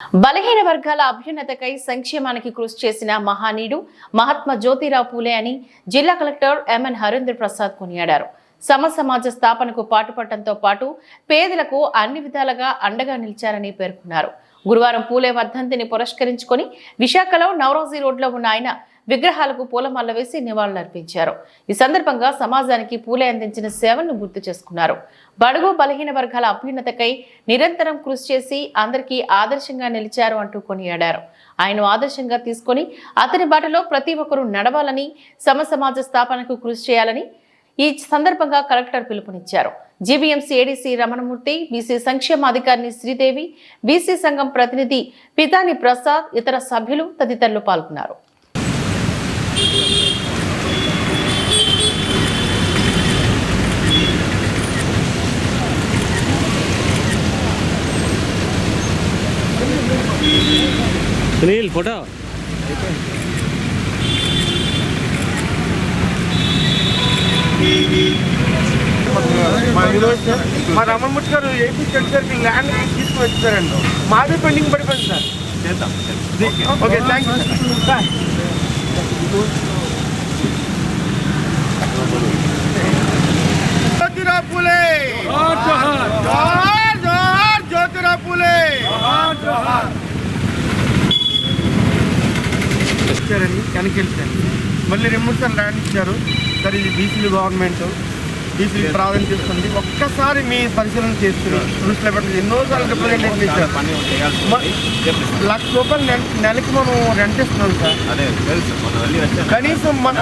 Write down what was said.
బలహీన వర్గాల అభ్యున్నతకై సంక్షేమానికి కృషి చేసిన మహానీయుడు మహాత్మా జ్యోతిరావు పూలే అని జిల్లా కలెక్టర్ ఎంఎన్ హరీంద్ర ప్రసాద్ కొనియాడారు. సమ సమాజ స్థాపనకు పాటుపడటంతో పాటు పేదలకు అన్ని విధాలుగా అండగా నిలిచారని పేర్కొన్నారు. గురువారం పూలే వర్ధంతిని పురస్కరించుకొని విశాఖలో నవరోజీ రోడ్లో ఉన్న ఆయన విగ్రహాలకు పూలమాల వేసి నివాళులర్పించారు ఈ సందర్భంగా సమాజానికి పూలే అందించిన సేవలను గుర్తు చేసుకున్నారు. బడుగు బలహీన వర్గాల అభ్యున్నతకై నిరంతరం కృషి చేసి అందరికీ ఆదర్శంగా నిలిచారు అంటూ కొనియాడారు. ఆయన ఆదర్శంగా తీసుకొని అతని బాటలో ప్రతి ఒక్కరూ నడవాలని సమ సమాజ స్థాపనకు కృషి చేయాలని ఈ సందర్భంగా కలెక్టర్ పిలుపునిచ్చారు. జీవీఎంసీ ఏడీసీ రమణమూర్తి బీసీ సంక్షేమ అధికారిని శ్రీదేవి బీసీ సంఘం ప్రతినిధి పితాని ప్రసాద్ ఇతర సభ్యులు తదితరులు పాల్గొన్నారు. సునీల్ ఫోటో మా విలేజ్ సార్ మా రమణమూర్తి గారు ఏపీ స్టేట్ గారికి ల్యాండ్ తీసుకుని వచ్చారండి మాది పెండింగ్ పడిపోయింది సార్ చేద్దాం okay thank you sir Phule జోహార్ జోహార్ జ్యోతిరావు పూలే ఇచ్చారండి వెనక్కి వెళ్ళిపోయారు మళ్ళీ ల్యాండ్ ఇచ్చారు సార్ ఇది బీసీలు గవర్నమెంట్. బీసీలు ప్రాధాన్యత ఇస్తుంది ఒక్కసారి మీ పరిశీలన చేసుకుని దృష్టిలో పెట్టండి ఎన్నోసార్లు రిప్రజెంటేషన్ ఇచ్చారు. లక్ష రూపాయలు నెల నెలకి మనం రెంట్ ఇస్తున్నాం సార్. అదే కనీసం మన